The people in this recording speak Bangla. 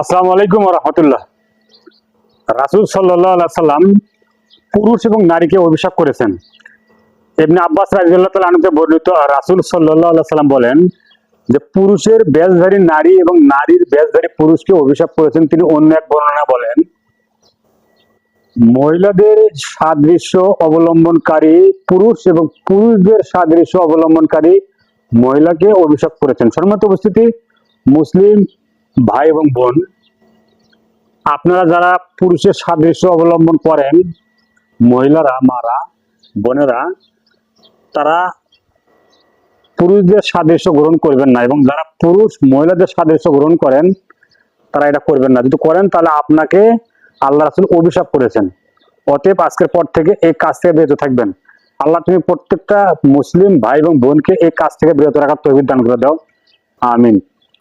আসসালামু আলাইকুম রহমতুল্লাহ। রাসুল সাল্লাহ সাল্লাম পুরুষ এবং নারীকে অভিশাপ করেছেন। এমনি আব্বাস রাজিউল্লাহ তালা আনুকে বর্ণিত রাসুল সাল্লাহ সাল্লাম বলেন যে পুরুষের বেশধারী নারী এবং নারীর বেশধারী পুরুষকে অভিশাপ করেছেন তিনি অন্য এক বর্ণনা বলেন, মহিলাদের সাদৃশ্য অবলম্বনকারী পুরুষ এবং পুরুষদের সাদৃশ্য অবলম্বনকারী মহিলাকে অভিশাপ করেছেন। সম্মত উপস্থিতি, মুসলিম ভাই এবং বোন, আপনারা যারা পুরুষের সাদৃশ্য অবলম্বন করেন, মহিলারা, মারা, বোনেরা, তারা পুরুষদের সাদৃশ্য গ্রহণ করবেন না এবং যারা পুরুষ মহিলাদের সাদৃশ্য গ্রহণ করেন, তারা এটা করবেন না। যদি করেন, তাহলে আপনাকে আল্লাহ রাসুল অভিশাপ করেছেন। অতএব আজকের পর থেকে এই কাজ থেকে বিরত থাকবেন। আল্লাহ, তুমি প্রত্যেকটা মুসলিম ভাই এবং বোনকে এই কাজ থেকে বিরত রাখার তহবিল দান করে দাও। আমিন।